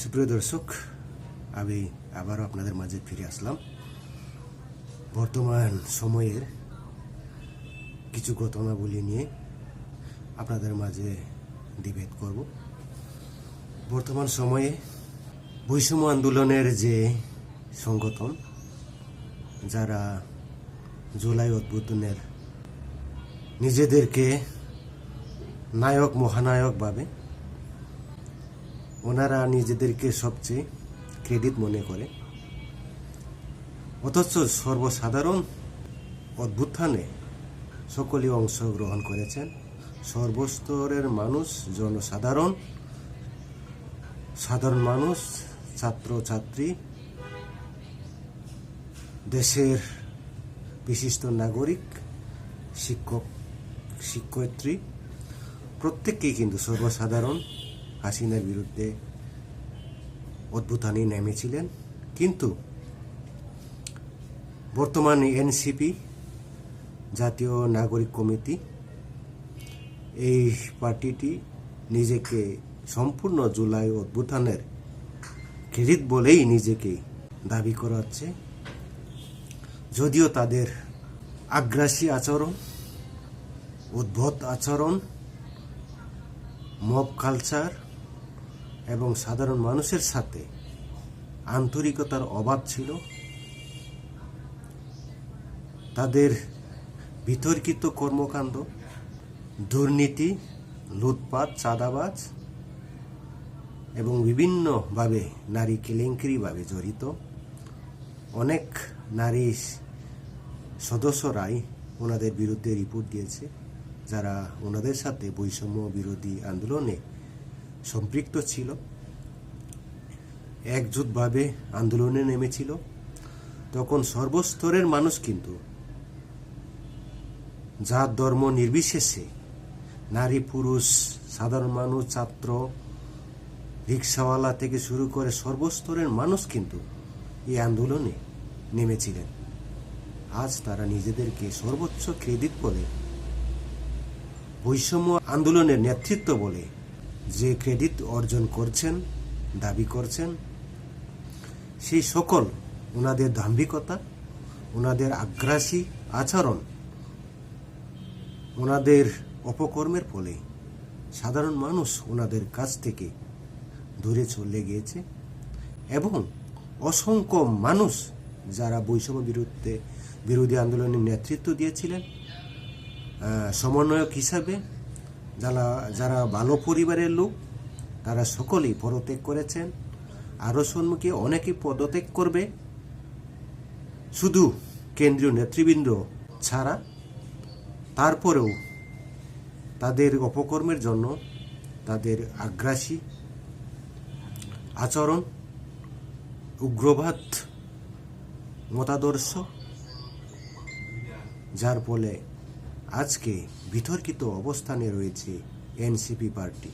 সুপ্রিয় দর্শক, আমি আবারও আপনাদের মাঝে ফিরে আসলাম। বর্তমান সময়ের কিছু ঘটনাবলী নিয়ে আপনাদের মাঝে ডিবেট করব। বর্তমান সময়ে বৈষম্য আন্দোলনের যে সংগঠন, যারা জুলাই উদ্বোধনের নিজেদেরকে নায়ক, মহানায়ক ভাবে ওনারা নিজেদেরকে সবচেয়ে ক্রেডিট মনে করে। অথচ সর্বসাধারণ অভ্যুত্থানে সকলেই অংশগ্রহণ করেছেন। সর্বস্তরের মানুষ, জনসাধারণ, সাধারণ মানুষ ছাত্র ছাত্রী দেশের বিশিষ্ট নাগরিক, শিক্ষক, শিক্ষয়িত্রী, প্রত্যেককেই কিন্তু সর্বসাধারণ হাসিনার বিরুদ্ধে অদ্ভুতানি নেমেছিলেন। কিন্তু বর্তমানে এনসিপি, জাতীয় নাগরিক কমিটি, এই পার্টিটি নিজেকে সম্পূর্ণ জুলাই অভ্যুত্থানের ক্রেডিট বলেই নিজেকে দাবি করাচ্ছে। যদিও তাদের আগ্রাসী আচরণ, উদ্ভট আচরণ, মব কালচার এবং সাধারণ মানুষের সাথে আন্তরিকতার অভাব ছিল। তাদের বিতর্কিত কর্মকাণ্ড, দুর্নীতি, লুটপাট, চাঁদাবাজ এবং বিভিন্নভাবে নারী কেলেঙ্কারিভাবে জড়িত অনেক নারী সদস্যরাই ওনাদের বিরুদ্ধে রিপোর্ট দিয়েছে, যারা ওনাদের সাথে বৈষম্য বিরোধী আন্দোলনে সম্পৃক্ত ছিল, একজুটভাবে আন্দোলনে নেমেছিল। তখন সর্বস্তরের মানুষ কিন্তু জাত, ধর্ম নির্বিশেষে নারী, পুরুষ, সাধারণ মানুষ, ছাত্র, রিক্সাওয়ালা থেকে শুরু করে সর্বস্তরের মানুষ কিন্তু এই আন্দোলনে নেমেছিলেন। আজ তারা নিজেদেরকে সর্বোচ্চ ক্রেডিট বলে, বৈষম্য আন্দোলনের নেতৃত্ব বলে যে ক্রেডিট অর্জন করছেন, দাবি করছেন, সেই সকল ওনাদের দাম্ভিকতা, ওনাদের আগ্রাসী আচরণ, ওনাদের অপকর্মের ফলে সাধারণ মানুষ ওনাদের কাছ থেকে দূরে চলে গিয়েছে এবং অসংখ্য মানুষ যারা বৈষম্য বিরুদ্ধে বিরোধী আন্দোলনের নেতৃত্ব দিয়েছিলেন সমন্বয়ক হিসাবে যারা যারা ভালো পরিবারের লোক, তারা সকলেই পদত্যাগ করেছেন। আরও সম্মুখে অনেকেই পদত্যাগ করবে। শুধু কেন্দ্রীয় নেতৃবৃন্দ ছাড়া, তারপরেও তাদের অপকর্মের জন্য তাদের আগ্রাসী আচরণ, উগ্রবাদ, মতাদর্শ, যার ফলে আজকে বিতর্কিত অবস্থানে রয়েছে এনসিপি পার্টি।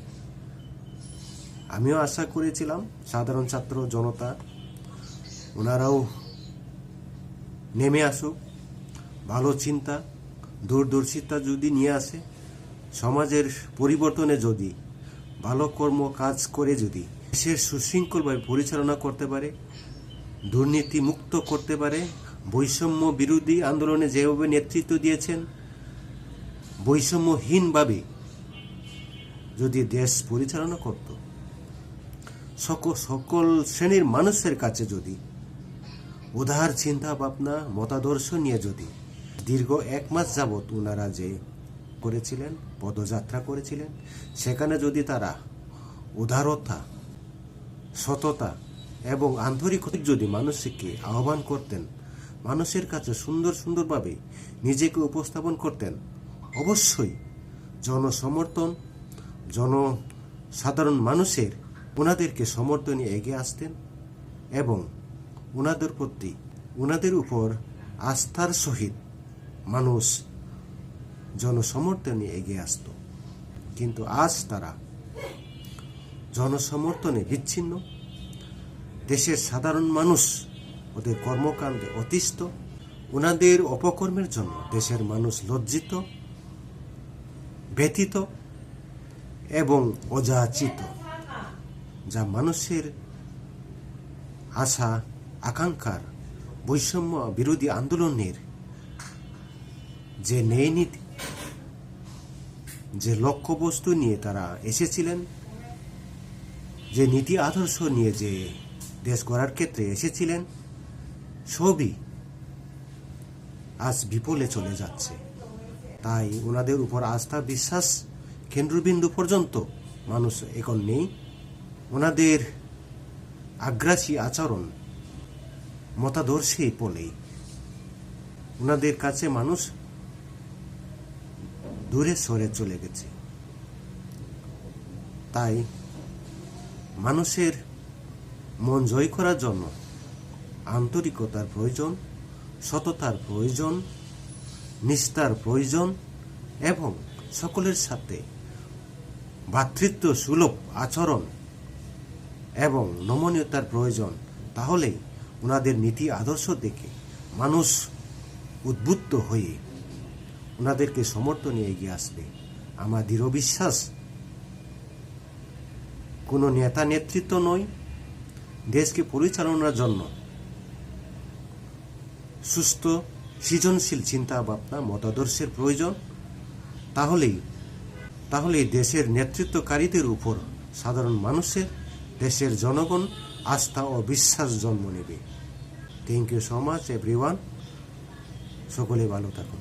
আমিও আশা করেছিলাম সাধারণ ছাত্র জনতা, ওনারাও নেমে আসুক। ভালো চিন্তা, দূরদর্শিতা যদি নিয়ে আসে, সমাজের পরিবর্তনে যদি, ভালো কর্ম কাজ করে যদি, দেশের সুশৃঙ্খলভাবে পরিচালনা করতে পারে দুর্নীতি মুক্ত করতে পারে, বৈষম্য বিরোধী আন্দোলনে যেভাবে নেতৃত্ব দিয়েছেন বৈষম্যহীনভাবে যদি দেশ পরিচালনা করত সকল সকল শ্রেণির মানুষের কাছে যদি উদার চিন্তা ভাবনা মতাদর্শ নিয়ে যদি দীর্ঘ এক মাস যাবৎ ওনারা যে করেছিলেন, পদযাত্রা করেছিলেন, সেখানে যদি তারা উদারতা, সততা এবং আন্তরিকতা যদি মানুষকে আহ্বান করতেন, মানুষের কাছে সুন্দর সুন্দরভাবে নিজেকে উপস্থাপন করতেন অবশ্যই জনসমর্থন, জনসাধারণ মানুষের ওনাদেরকে সমর্থনে এগিয়ে আসতেন এবং ওনাদের প্রতি ওনাদের উপর আস্থার সহিত মানুষ জনসমর্থনে এগিয়ে আসত। কিন্তু আজ তারা জনসমর্থনে বিচ্ছিন্ন। দেশের সাধারণ মানুষ ওদের কর্মকাণ্ডে অতিষ্ঠ। ওনাদের অপকর্মের জন্য দেশের মানুষ লজ্জিত। ব্যথিত এবং অযাচিত, যা মানুষের আশা, আকাঙ্ক্ষার বৈষম্য বিরোধী আন্দোলনের যে ন্যায় নীতি যে লক্ষ্যবস্তু নিয়ে তারা এসেছিলেন, যে নীতি আদর্শ নিয়ে যে দেশ গড়ার ক্ষেত্রে এসেছিলেন, সবই আজ বিপলে চলে যাচ্ছে। তাই ওনাদের উপর আস্থা, বিশ্বাস, কেন্দ্রবিন্দু পর্যন্ত মানুষ এখন নেই। ওনাদের আগ্রাসী আচরণ মতাদর্শী বলেই ওনাদের কাছে মানুষ দূরে সরে চলে গেছে। তাই মানুষের মন জয় করার জন্য আন্তরিকতার প্রয়োজন, সততার প্রয়োজন নিষ্ঠার প্রয়োজন এবং সকলের সাথে ভ্রাতৃত্ব সুলভ আচরণ এবং নমনীয়তার প্রয়োজন, তাহলেই ওনাদের নীতি আদর্শ দেখে মানুষ উদ্বুদ্ধ হয়ে ওনাদেরকে সমর্থনে এগিয়ে আসবে। আমার দৃঢ় বিশ্বাস, কোনো নেতা নেতৃত্ব নয়, দেশকে পরিচালনার জন্য সুস্থ সৃজনশীল চিন্তা ভাবনা মতাদর্শের প্রয়োজন। তাহলেই তাহলেই দেশের নেতৃত্বকারীদের উপর সাধারণ মানুষের, দেশের জনগণ আস্থা ও বিশ্বাস জন্ম নেবে। Thank you so much everyone সকলে ভালো থাকুন।